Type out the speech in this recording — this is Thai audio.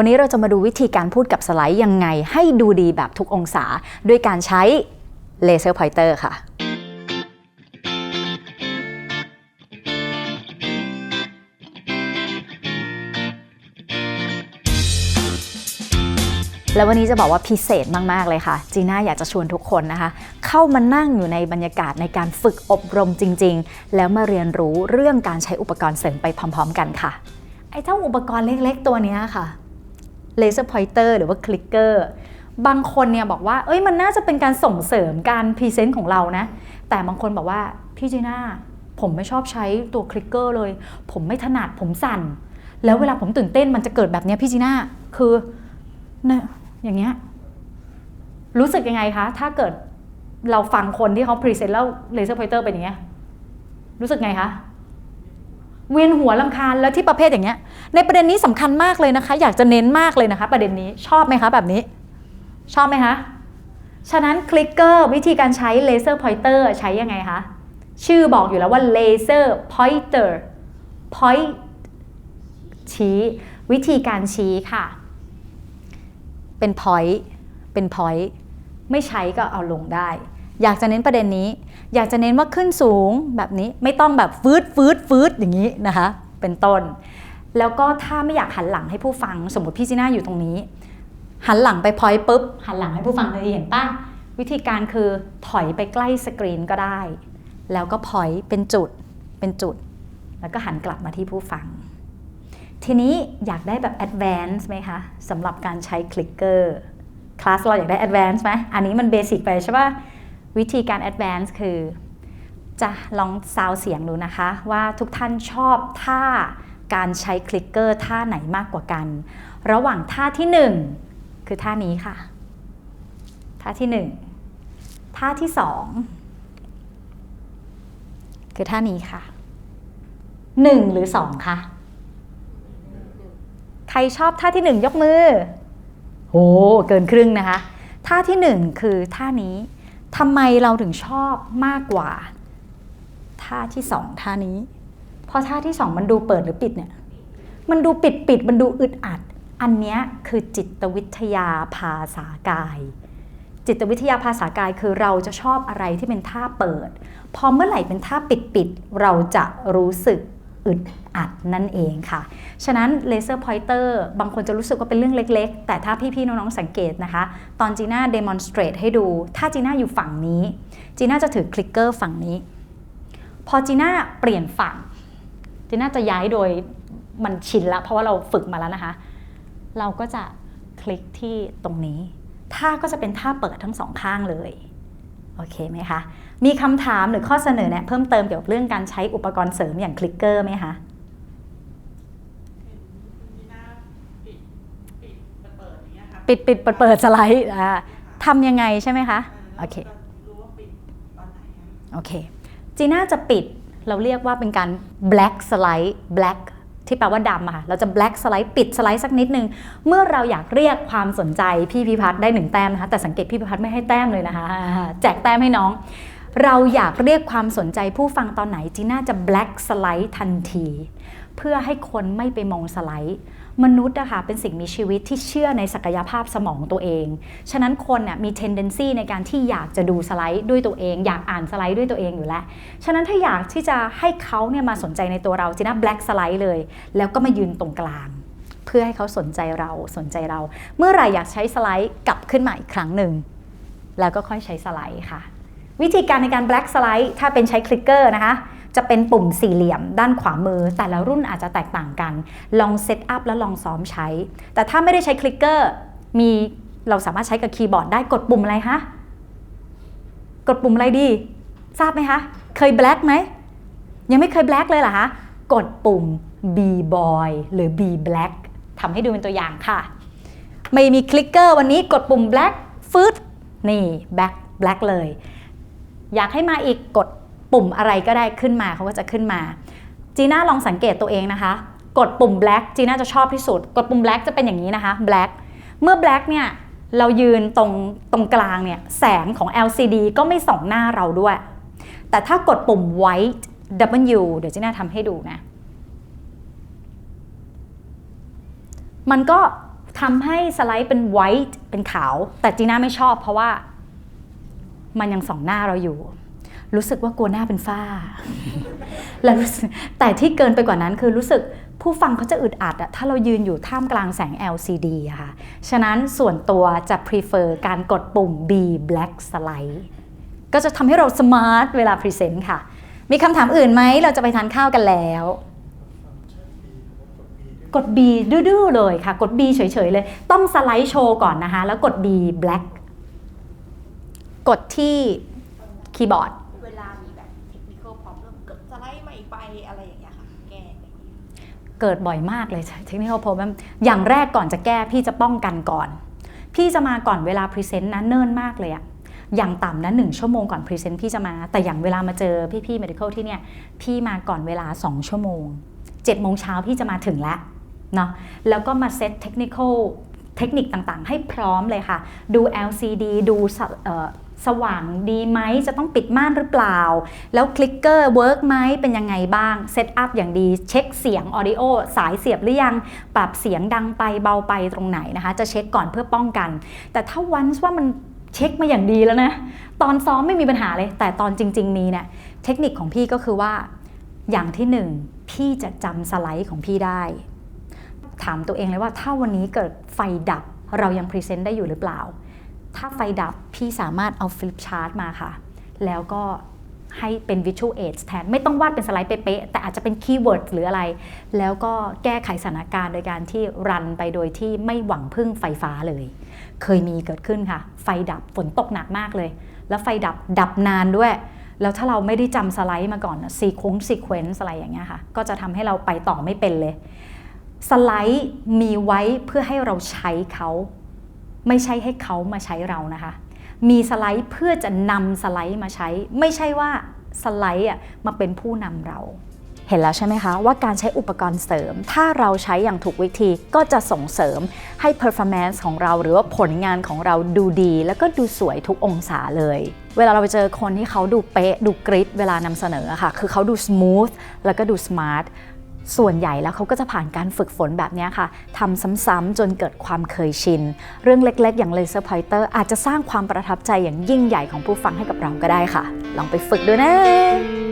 วันนี้เราจะมาดูวิธีการพูดกับสไลด์ยังไง ให้ดูดีแบบทุกองศา ด้วยการใช้เลเซอร์พอยเตอร์ค่ะแล้ววันนี้จะบอกว่าพิเศษมาก ๆ เลยค่ะ จีน่าอยากจะชวนทุกคนนะคะ เข้ามานั่งอยู่ในบรรยากาศในการฝึกอบรมจริง ๆ แล้วมาเรียนรู้เรื่องการใช้อุปกรณ์เสริมไปพร้อม ๆ กันค่ะ ไอ้เจ้าอุปกรณ์เล็ก ๆ ตัวนี้ค่ะ เลเซอร์พอยเตอร์หรือว่าคลิกเกอร์บางคนเนี่ยบอกว่า เอ้ยมันน่าจะเป็นการส่งเสริมการพรีเซนต์ของเรานะ แต่บางคนบอกว่า พี่จีน่าผมไม่ชอบใช้ตัวคลิกเกอร์เลย ผมไม่ถนัดผมสั่น แล้วเวลาผมตื่นเต้นมันจะเกิดแบบนี้พี่จีน่าคือเนี่ยอย่างเงี้ยรู้สึกยังไงคะ ถ้าเกิดเราฟังคนที่เขาพรีเซนต์แล้วเลเซอร์พอยเตอร์เป็นอย่างเงี้ยรู้สึกไงคะ เวียนหัวลำคาญแล้วที่ประเภทอย่างเงี้ย ในประเด็นนี้สำคัญมากเลยนะคะ อยากจะเน้นมากเลยนะคะ ประเด็นนี้ชอบไหมคะแบบนี้ ชอบไหมคะ ฉะนั้นคลิกเกอร์วิธีการใช้เลเซอร์พอยเตอร์ใช้ยังไงคะชื่อบอกอยู่แล้วว่าเลเซอร์พอยเตอร์พอยชี้วิธีการชี้ค่ะ เป็น point เป็น point ไม่ใช้ก็เอาลงได้ อยากจะเน้นประเด็นนี้ อยากจะเน้นว่าขึ้นสูงแบบนี้ไม่ต้องแบบฟืดฟืดฟืดอย่างนี้นะคะ เป็นต้น แล้วก็ถ้าไม่อยากหันหลังให้ผู้ฟังสมมติพี่จีน่าอยู่ตรงนี้ หันหลังไปพอยปุ๊บหันหลังให้ผู้ฟังเลยเห็นป่ะวิธีการคือถอยไปใกล้สกรีนก็ได้ แล้วก็พอยเป็นจุดเป็นจุด แล้วก็หันกลับมาที่ผู้ฟัง ทีนี้อยากได้แบบ advance ไหมคะสำหรับการใช้คลิกเกอร์คลาสเราอยากได้ advance ไหมอันนี้มันเบสิกไปใช่ป่ะ วิธีการ advance คือ จะลองซาวเสียงดูนะคะ ว่าทุกท่านชอบท่าการใช้คลิกเกอร์ท่าไหนมากกว่ากัน ระหว่างท่าที่ 1 คือท่านี้ค่ะ ท่าที่ 1 ท่าที่ 2 คือท่านี้ค่ะ 1 หรือ 2คะใครชอบท่าที่ 1 ยกมือโอ้เกินครึ่งนะคะ ท่าที่ 1 คือท่านี้ ทำไมเราถึงชอบมากกว่าท่าที่2ท่านี้ เพราะท่าที่2มันดูเปิดหรือปิดเนี่ย มันดูปิดปิดมันดูอึดอัด อันนี้คือจิตวิทยาภาษากาย จิตวิทยาภาษากายคือเราจะชอบอะไรที่เป็นท่าเปิด พอเมื่อไหร่เป็นท่าปิดปิดเราจะรู้สึก อึดอัดนั่นเองค่ะ ฉะนั้นเลเซอร์พอยเตอร์บางคนจะรู้สึกว่าเป็นเรื่องเล็ก ๆ แต่ถ้าพี่ ๆ น้อง ๆ สังเกตนะคะ ตอนจีน่าเดโมนสเตรตให้ดู ถ้าจีน่าอยู่ฝั่งนี้ จีน่าจะถือคลิกเกอร์ฝั่งนี้ พอจีน่าเปลี่ยนฝั่ง จีน่าจะย้ายโดยมันชินล้วเพราะว่าเราฝึกมาแล้วนะคะ เราก็จะคลิกที่ตรงนี้ ท่าก็จะเป็นท่าเปิดทั้งสองข้างเลย โอเคไหมคะ มีคำถามหรือข้อเสนอแนะเพิ่มเติมเกี่ยวกับเรื่องการใช้อุปกรณ์เสริมอย่างคลิกเกอร์ไหมคะปิดปิดเปิดเปิดสไลด์อ่าทำยังไงใช่ไหมคะโอเคโอเคจีน่าจะปิดเราเรียกว่าเป็นการ black slide black ที่แปลว่าดำอะค่ะ เราจะ black สไลด์ปิดสไลด์สักนิดนึง เมื่อเราอยากเรียกความสนใจพี่พิพัฒน์ได้หนึ่งแต้มนะคะ แต่สังเกตพี่พิพัฒน์ไม่ให้แต้มเลยนะคะ แจกแต้มให้น้อง เราอยากเรียกความสนใจผู้ฟังตอนไหนจีน่าจะ black slide ทันที เพื่อให้คนไม่ไปมองสไลด์ มนุษย์อะคะเป็นสิ่งมีชีวิตที่เชื่อในศักยภาพสมองตัวเอง ฉะนั้นคนน่ะมี tendency ในการที่อยากจะดูสไลด์ด้วยตัวเอง อยากอ่านสไลด์ด้วยตัวเองอยู่แล้ว ฉะนั้นถ้าอยากที่จะให้เขาเนี่ยมาสนใจในตัวเราจีน่า black สไลด์เลย แล้วก็มายืนตรงกลางเพื่อให้เขาสนใจเราสนใจเรา เมื่อไหร่อยากใช้สไลด์กลับขึ้นมาอีกครั้งหนึ่ง แล้วก็ค่อยใช้สไลด์ค่ะ วิธีการในการ black สไลด์ถ้าเป็นใช้คลิกเกอร์นะคะ จะเป็นปุ่มสี่เหลี่ยมด้านขวามือ แต่ละรุ่นอาจจะแตกต่างกัน ลองเซตอัพแล้วลองซ้อมใช้ แต่ถ้าไม่ได้ใช้คลิกเกอร์มีเราสามารถใช้กับคีย์บอร์ดได้กดปุ่มอะไรคะ กดปุ่มอะไรดี ทราบไหมคะ เคย black ไหม ยังไม่เคย black เลยเหรอคะ กดปุ่ม B boy หรือ B black ทำให้ดูเป็นตัวอย่างค่ะ ไม่มีคลิกเกอร์วันนี้กดปุ่ม black ฟืดนี่ black black เลย อยากให้มาอีกกดปุ่มอะไรก็ได้ขึ้นมาเขาก็จะขึ้นมาจีน่าลองสังเกตตัวเองนะคะ กดปุ่ม black จีน่าจะชอบที่สุด กดปุ่ม black จะเป็นอย่างนี้นะคะ black เมื่อ black เนี่ยเรายืนตรงตรงกลางเนี่ยแสงของ LCD ก็ไม่ส่องหน้าเราด้วย แต่ถ้ากดปุ่ม white W เดี๋ยวจีน่าทำให้ดูนะ มันก็ทำให้สไลด์เป็นไวท์เป็นขาว แต่จีน่าไม่ชอบเพราะว่า มันยังส่องหน้าเราอยู่ รู้สึกว่ากลัวหน้าเป็นฝ้า แล้วแต่ที่เกินไปกว่านั้นคือรู้สึกผู้ฟังเขาจะอึดอัดอะถ้าเรายืนอยู่ท่ามกลางแสง LCD อะค่ะ ฉะนั้นส่วนตัวจะ prefer การกดปุ่ม B black slide ก็จะทำให้เราสมาร์ทเวลาพรีเซนต์ค่ะ มีคำถามอื่นไหม เราจะไปทานข้าวกันแล้ว กด B ดื้อๆเลยค่ะ กด B เฉยๆเลย ต้องสไลด์โชว์ก่อนนะคะ แล้วกด B black กดที่คีย์บอร์ด เวลามีแบบเทคนิคอลพร้อมเริ่มเกิดสไลด์ใหม่ไปอะไรอย่างเงี้ยค่ะ แก้อะไรอย่างเงี้ยเกิดบ่อยมากเลยเทคนิค l problem อย่างแรกก่อนจะแก้พี่จะป้องกันก่อน พี่จะมาก่อนเวลาพรีเซนต์นะเนิ่นมากเลยอะอย่างต่ำนะหนึ่งชั่วโมงก่อนพรีเซนต์พี่จะมา แต่อย่างเวลามาเจอพี่ๆ medical ที่เนี่ยพี่มาก่อนเวลา 2 ชั่วโมง7โมงเช้าพี่จะมาถึงแล้วเนาะแล้วก็มาเซตเทคนิคเทคนิคต่างๆ ให้พร้อมเลยค่ะ ดู LCD ดู สว่างดีไหมจะต้องปิดม่านหรือเปล่า แล้วคลิกเกอร์เวิร์กไหมเป็นยังไงบ้างเซตอัพอย่างดี เช็คเสียงออดิโอสายเสียบหรือยัง ปรับเสียงดังไปเบาไปตรงไหนนะคะ จะเช็คก่อนเพื่อป้องกัน แต่ถ้าวันว่ามันเช็คมาอย่างดีแล้วนะ ตอนซ้อมไม่มีปัญหาเลย แต่ตอนจริงๆมีเนี่ยเทคนิคของพี่ก็คือว่าอย่างที่หนึ่งพี่จะจำสไลด์ของพี่ได้ ถามตัวเองเลยว่าถ้าวันนี้เกิดไฟดับเรายังพรีเซนต์ได้อยู่หรือเปล่า ถ้าไฟดับพี่สามารถเอาฟลิปชาร์ตมาค่ะ แล้วก็ให้เป็น Visual Aids แทน ไม่ต้องวาดเป็นสไลด์เป๊ะแต่อาจจะเป็นคีย์เวิร์ดหรืออะไร แล้วก็แก้ไขสถานการณ์โดยการที่รันไปโดยที่ไม่หวังพึ่งไฟฟ้าเลย เคยมีเกิดขึ้นค่ะ ไฟดับฝนตกหนักมากเลย แล้วไฟดับดับนานด้วย แล้วถ้าเราไม่ได้จำสไลด์มาก่อนซีคงซีเควนซ์อะไรอย่างเงี้ยค่ะ ก็จะทำให้เราไปต่อไม่เป็นเลย สไลด์มีไว้เพื่อให้เราใช้เขา ไม่ใช่ให้เขามาใช้เรานะคะ มีสไลด์เพื่อจะนำสไลด์มาใช้ ไม่ใช่ว่าสไลด์อะมาเป็นผู้นำเราเห็นแล้วใช่ไหมคะ ว่าการใช้อุปกรณ์เสริม ถ้าเราใช้อย่างถูกวิธีก็จะส่งเสริมให้ performance ของเราหรือว่าผลงานของเราดูดี แล้วก็ดูสวยทุกองศาเลย เวลาเราไปเจอคนที่เขาดูเป๊ะ ดูกริปเวลานำเสนอะค่ะ คือเขาดู smooth แล้วก็ดู smart ส่วนใหญ่แล้วเขาก็จะผ่านการฝึกฝนแบบนี้ค่ะทำซ้ำๆจนเกิดความเคยชิน เรื่องเล็กๆ อย่างเลเซอร์พอยเตอร์อาจจะสร้างความประทับใจอย่างยิ่งใหญ่ของผู้ฟังให้กับเราก็ได้ค่ะ ลองไปฝึกดูนะ